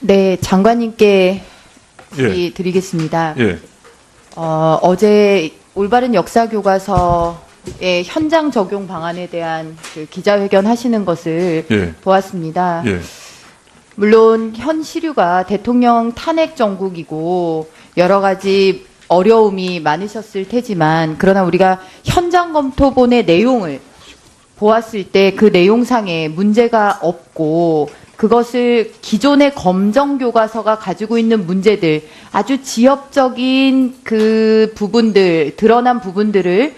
네, 장관님께 예. 드리겠습니다. 예. 어, 어제 올바른 역사 교과서의 현장 적용 방안에 대한 그 기자회견 하시는 것을 예. 보았습니다. 예. 물론 현 시류가 대통령 탄핵 정국이고 여러 가지 어려움이 많으셨을 테지만 그러나 우리가 현장 검토본의 내용을 보았을 때 그 내용상에 문제가 없고 그것을 기존의 검정 교과서가 가지고 있는 문제들 아주 지엽적인 그 부분들 드러난 부분들을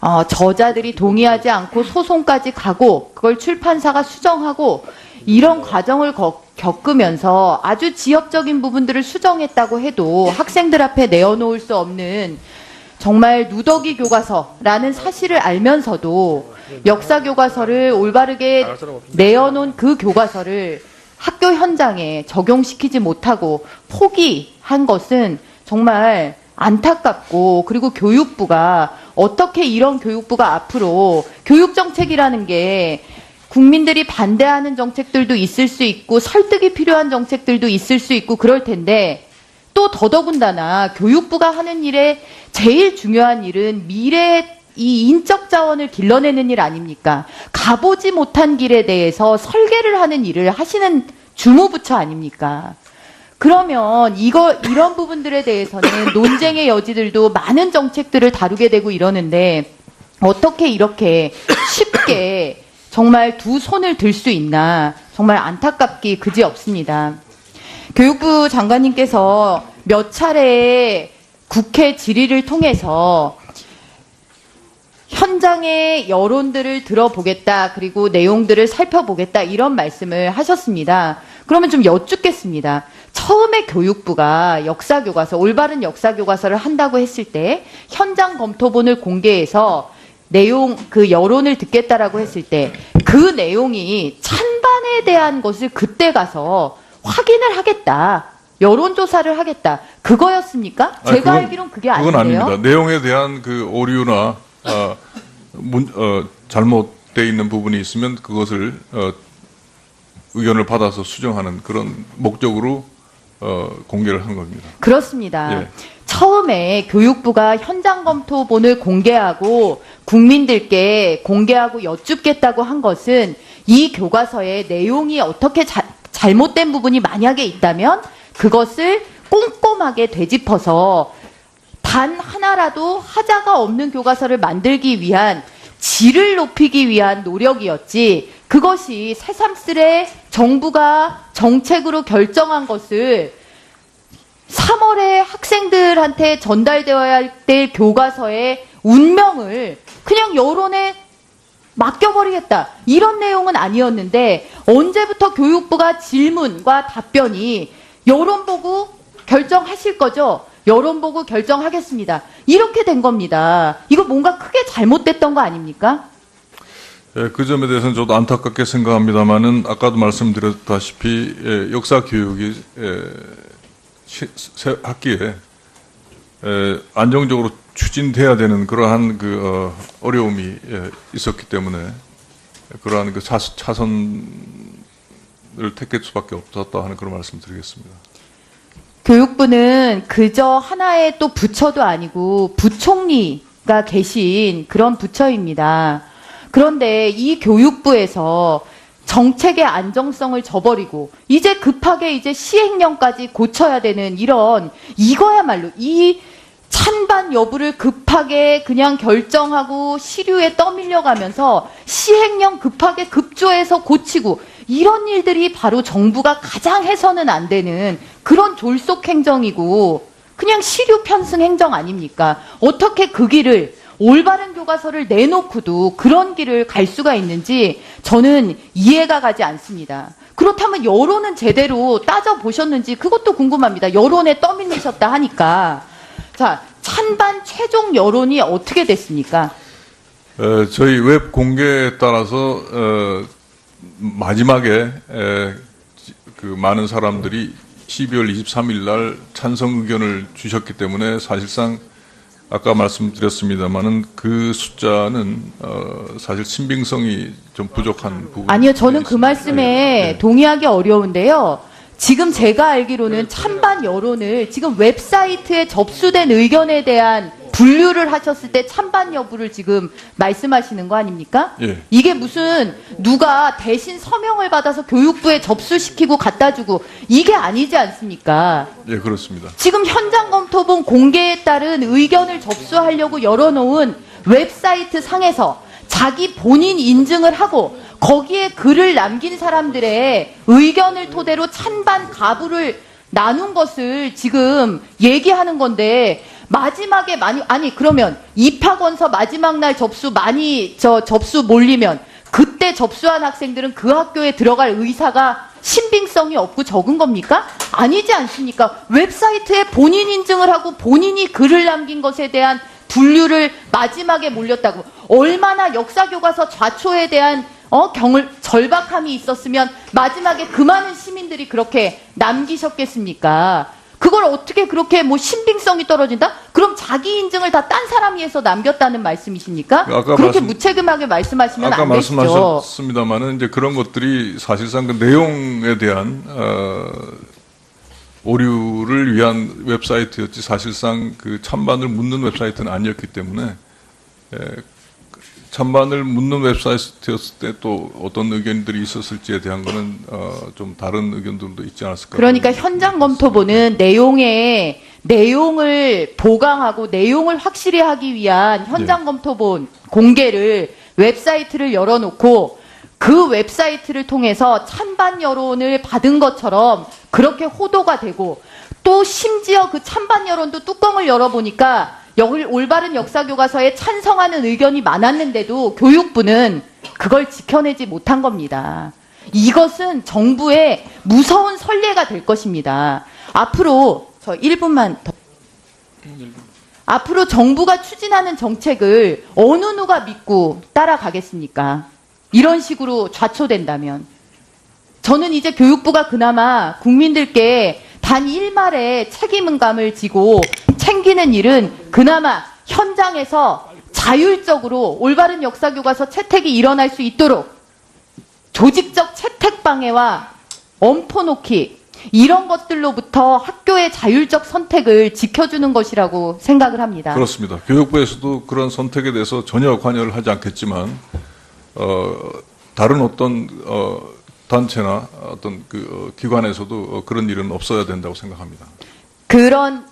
어, 저자들이 동의하지 않고 소송까지 가고 그걸 출판사가 수정하고 이런 과정을 거- 겪으면서 아주 지엽적인 부분들을 수정했다고 해도 학생들 앞에 내어놓을 수 없는 정말 누더기 교과서라는 사실을 알면서도 역사 교과서를 올바르게 내어놓은 그 교과서를 학교 현장에 적용시키지 못하고 포기한 것은 정말 안타깝고 그리고 교육부가 어떻게 이런 교육부가 앞으로 교육 정책이라는 게 국민들이 반대하는 정책들도 있을 수 있고 설득이 필요한 정책들도 있을 수 있고 그럴 텐데 또 더더군다나 교육부가 하는 일에 제일 중요한 일은 미래 이 인적 자원을 길러내는 일 아닙니까? 가보지 못한 길에 대해서 설계를 하는 일을 하시는 주무부처 아닙니까? 그러면 이거 이런 부분들에 대해서는 논쟁의 여지들도 많은 정책들을 다루게 되고 이러는데 어떻게 이렇게 쉽게 정말 두 손을 들 수 있나 정말 안타깝기 그지 없습니다. 교육부 장관님께서 몇 차례 국회 질의를 통해서 현장의 여론들을 들어보겠다, 그리고 내용들을 살펴보겠다, 이런 말씀을 하셨습니다. 그러면 좀 여쭙겠습니다. 처음에 교육부가 역사 교과서, 올바른 역사 교과서를 한다고 했을 때, 현장 검토본을 공개해서 내용, 그 여론을 듣겠다라고 했을 때, 그 내용이 찬반에 대한 것을 그때 가서 확인을 하겠다. 여론조사를 하겠다. 그거였습니까? 아니, 제가 그건- 알기론 그게 그건 아닌데요. 아닙니다. 내용에 대한 그 오류나 어, 문, 어, 잘못돼 있는 부분이 있으면 그것을 어, 의견을 받아서 수정하는 그런 목적으로 어, 공개를 한 겁니다. 그렇습니다. 예. 처음에 교육부가 현장 검토본을 공개하고 국민들께 공개하고 여쭙겠다고 한 것은 이 교과서의 내용이 어떻게 자- 잘못된 부분이 만약에 있다면 그것을 꼼꼼하게 되짚어서 단 하나라도 하자가 없는 교과서를 만들기 위한 질을 높이기 위한 노력이었지 그것이 새삼스레 정부가 정책으로 결정한 것을 3월에 학생들한테 전달되어야 될 교과서의 운명을 그냥 여론에 맡겨버리겠다. 이런 내용은 아니었는데 언제부터 교육부가 질문과 답변이 여론 보고 결정하실 거죠? 여론 보고 결정하겠습니다. 이렇게 된 겁니다. 이거 뭔가 크게 잘못됐던 거 아닙니까? 예, 그 점에 대해서는 저도 안타깝게 생각합니다만은 아까도 말씀드렸다시피 예, 역사 교육이 예, 시- 새 학기에 예, 안정적으로 추진돼야 되는 그러한 그 어, 어려움이 예, 있었기 때문에 그러한 그 차, 차선을 택할 수밖에 없었다 하는 그런 말씀드리겠습니다. 교육부는 그저 하나의 또 부처도 아니고 부총리가 계신 그런 부처입니다. 그런데 이 교육부에서 정책의 안정성을 저버리고 이제 급하게 이제 시행령까지 고쳐야 되는 이런 이거야말로 이 찬반 여부를 급하게 그냥 결정하고 시류에 떠밀려 가면서 시행령 급하게 급조해서 고치고 이런 일들이 바로 정부가 가장 해서는 안 되는 그런 졸속 행정이고 그냥 시류 편승 행정 아닙니까? 어떻게 그 길을 올바른 교과서를 내놓고도 그런 길을 갈 수가 있는지 저는 이해가 가지 않습니다. 그렇다면 여론은 제대로 따져 보셨는지 그것도 궁금합니다. 여론에 떠밀리셨다 하니까 자 찬반 최종 여론이 어떻게 됐습니까? 어, 저희 웹 공개에 따라서 어, 마지막에 그 많은 사람들이 12월 23일 날 찬성 의견을 주셨기 때문에 사실상 아까 말씀드렸습니다만은 그 숫자는 어, 사실 신빙성이 좀 부족한 부분. 아니요, 저는 그 말씀에 동의하기 어려운데요. 지금 제가 알기로는 찬반 여론을 지금 웹사이트에 접수된 의견에 대한 분류를 하셨을 때 찬반 여부를 지금 말씀하시는 거 아닙니까? 예. 이게 무슨 누가 대신 서명을 받아서 교육부에 접수시키고 갖다 주고 이게 아니지 않습니까? 예, 그렇습니다. 지금 현장 검토본 공개에 따른 의견을 접수하려고 열어놓은 웹사이트 상에서 자기 본인 인증을 하고 거기에 글을 남긴 사람들의 의견을 토대로 찬반 가부를 나눈 것을 지금 얘기하는 건데 마지막에 많이 아니 그러면 입학원서 마지막 날 접수 많이 저 접수 몰리면 그때 접수한 학생들은 그 학교에 들어갈 의사가 신빙성이 없고 적은 겁니까? 아니지 않습니까? 웹사이트에 본인 인증을 하고 본인이 글을 남긴 것에 대한 분류를 마지막에 몰렸다고. 얼마나 역사 교과서 좌초에 대한 어, 경을 절박함이 있었으면 마지막에 그 많은 시민들이 그렇게 남기셨겠습니까? 그걸 어떻게 그렇게 뭐 신빙성이 떨어진다? 그럼 자기 인증을 다 딴 사람이 해서 남겼다는 말씀이십니까? 아까 그렇게 말씀- 무책임하게 말씀하시면 아까 안 되시죠. 말씀하셨습니다만은 이제 그런 것들이 사실상 그 내용에 대한 어, 오류를 위한 웹사이트였지 사실상 그 찬반을 묻는 웹사이트는 아니었기 때문에 에, 찬반을 묻는 웹사이트였을 때 또 어떤 의견들이 있었을지에 대한 거는 어, 좀 다른 의견들도 있지 않았을까. 그러니까 현장 검토본은 내용에 내용을 보강하고 내용을 확실히 하기 위한 현장 검토본 공개를 웹사이트를 열어놓고 그 웹사이트를 통해서 찬반 여론을 받은 것처럼 그렇게 호도가 되고 또 심지어 그 찬반 여론도 뚜껑을 열어보니까 여- 올바른 역사 교과서에 찬성하는 의견이 많았는데도 교육부는 그걸 지켜내지 못한 겁니다. 이것은 정부의 무서운 선례가 될 것입니다. 앞으로 저 1분만 더. 앞으로 정부가 추진하는 정책을 어느 누가 믿고 따라가겠습니까? 이런 식으로 좌초된다면. 저는 이제 교육부가 그나마 국민들께 단 일말의 책임감을 지고 챙기는 일은 그나마 현장에서 자율적으로 올바른 역사 교과서 채택이 일어날 수 있도록 조직적 채택 방해와 엄포 놓기 이런 것들로부터 학교의 자율적 선택을 지켜주는 것이라고 생각을 합니다. 그렇습니다. 교육부에서도 그런 선택에 대해서 전혀 관여를 하지 않겠지만 어, 다른 어떤 어, 단체나 어떤 그 어, 기관에서도 어, 그런 일은 없어야 된다고 생각합니다. 그런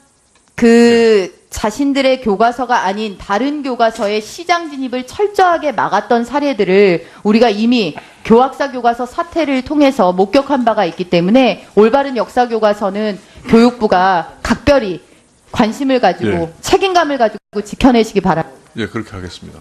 그 자신들의 교과서가 아닌 다른 교과서의 시장 진입을 철저하게 막았던 사례들을 우리가 이미 교학사 교과서 사태를 통해서 목격한 바가 있기 때문에 올바른 역사 교과서는 교육부가 각별히 관심을 가지고 예. 책임감을 가지고 지켜내시기 바랍니다. 예, 그렇게 하겠습니다.